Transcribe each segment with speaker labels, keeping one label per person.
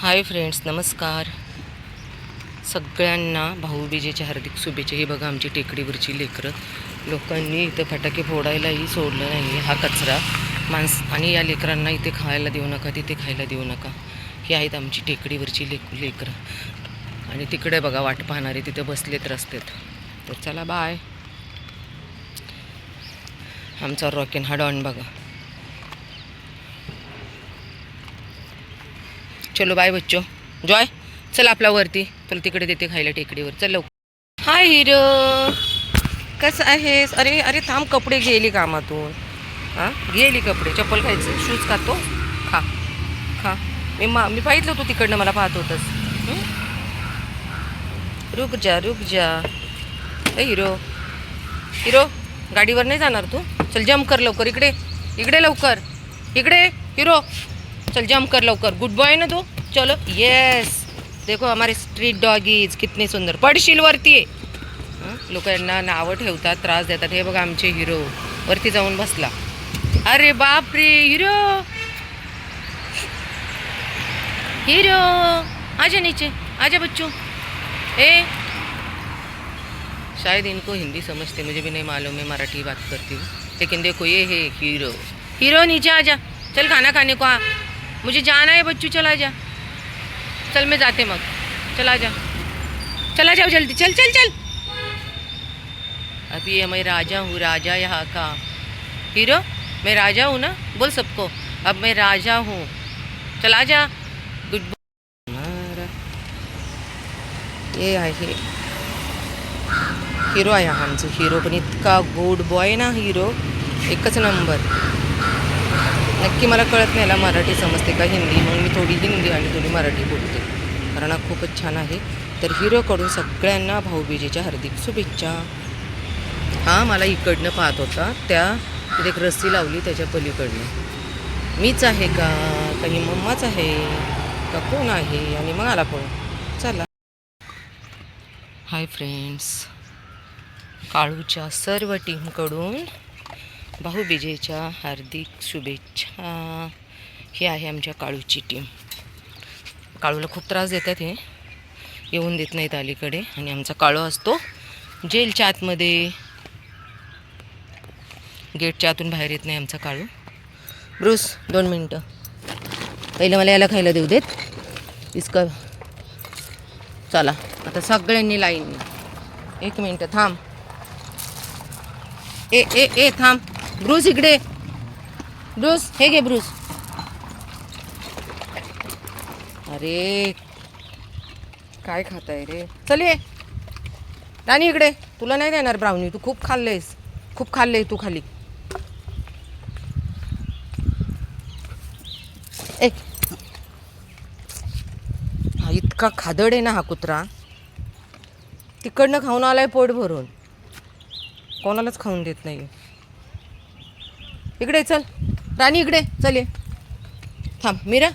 Speaker 1: Hi friends नमस्कार. सगळ्यांना भाऊबीजेच्या हार्दिक शुभेच्छा. ही बघा आमची टेकडीवरची लेकरं. लोकांनी इथं फटाके फोडायलाही सोडलं नाही. हा कचरा माणस आणि या लेकरांना इथे खायला देऊ नका तिथे खायला देऊ नका. ही आहेत आमची टेकडीवरची लेक लेकरं. आणि तिकडे बघा वाट पाहणारे तिथे बसलेत रस्त्यात. तर चला बाय आमचा रॉकेन हा डॉन बघा. चलो बाय बच्चो. जॉय चल आपला वरती. तुला तिकडे देते खायला टेकडीवर. चल लवकर. Hi hero. कसं आहेस? अरे अरे थांब कपडे गेली कामातून. हां? गेली कपडे. चप्पल खायचं. शूज खातो. खा. खा. मी मा मी पाहितलं होतो तिकडनं मला पाहत होतंस. रुक जा रुक जा. ए हिरो. हिरो गाडीवर नाही जाणार तू? चल जम कर लवकर. इकडे. इकडे लवकर. इकडे हिरो. चल जम कर लवकर. गुड बॉय ना तू? चलो. येस देखो हमारे स्ट्रीट डॉगीज कितने सुंदर. पडशील वरती आहे लोक यांना नावं ठेवतात त्रास देतात. हे बघा आमचे हिरो वरती जाऊन बसला. अरे बाप रे हिरो हिरो आजा नीचे. आजा बच्चू. ए. शायद इनको हिंदी समझते. मुझे भी नहीं मालूम मैं मराठी बात करती हूँ. लेकिन देखो ये है हीरो हीरो नीचे आजा. चल खाना खाने को आ. मुझे जाना है बच्चू, चला जा। चल, मैं जाते मग चला जा। चला जाओ जल्दी। चल चल चल। अभी मैं राजा हूँ, राजा यहाँ का। हीरो, मैं राजा हूँ ना? बोल सबको। अब मैं राजा हूँ। चला जा। गुड ये आहे हिरो। आहे आमचं हिरो पण इतका गुड बॉय ना हिरो। एकच नंबर। नक्की मला कळत नाही याला मराठी समजते का हिंदी? म्हणून मी थोडी हिंदी आणि थोडी मराठी बोलते. कारण हा खूपच छान आहे. तर हिरोकडून सगळ्यांना भाऊबीजेच्या हार्दिक शुभेच्छा. हा मला इकडनं पाहत होता. त्या तिथे एक रस्सी लावली त्याच्या पलीकडनं. मीच आहे का? काही मम्माच आहे? का कोण आहे? आणि मग आला कोण चला. Hi friends. काळूच्या सर्व टीमकडून भाऊबीजेच्या हार्दिक शुभेच्छा. ही आहे आमच्या काळूची टीम काळूला खूप त्रास देतात हे. येऊन देत नाहीत अलीकडे. आणि आमचा काळू असतो जेलच्या आतमध्ये. गेटच्या आतून बाहेर येत नाही आमचा काळू. ब्रूस दोन मिनटं. पहिलं मला याला खायला देऊ देत. इसका चला आता सगळ्यांनी लाईन. एक मिनटं थांब. ए ए ए थांब. ब्रूस इकडे. ब्रूस हे घे ब्रूस. अरे काय खाताय रे? चल ये. राणी इकडे. तुला नाही देणार ब्राउनी तू खूप खाल्लेस खूप खाल्ले तू खाली. ए. हा इतका खादड आहे ना हा कुत्रा. तिकडनं खाऊन आलाय पोट भरून. कोणालाच खाऊन देत नाही इकडे चल. राणी इकडे. चल ये. थांब. मीरा.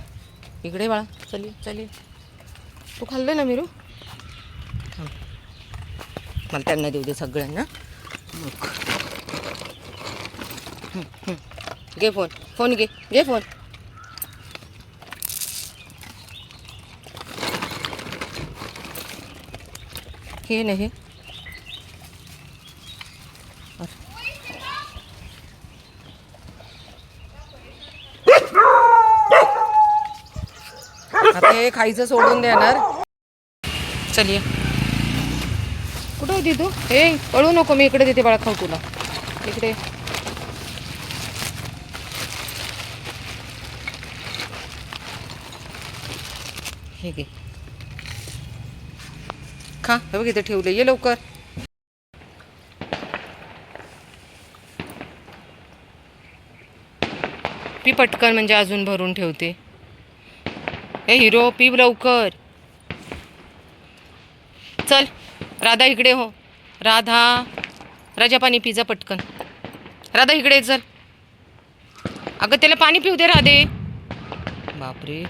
Speaker 1: इकडे बाळा. चल चल तू खाल्लं ना मिरू? थांब. मला त्यांना देऊ दे सगळ्यांना. मग घे फोन. फोन घे. घे फोन. हे नाही आता हे खायचं सोडून देणार. चलिये. कुठं होती तू? हे पळू नको मी इकडे देते बाळा खाऊ तुला. इकडे. हे घे. खा हे बघ इथे ठेवले ये लवकर. पी पटकन म्हणजे अजून भरून ठेवते. हे हिरो पीव लवकर. चल राधा इकडे हो. राधा राजा पाणी पिजा पटकन. राधा इकडे चल. अगं त्याला पाणी पिऊ दे राधे. बापरे.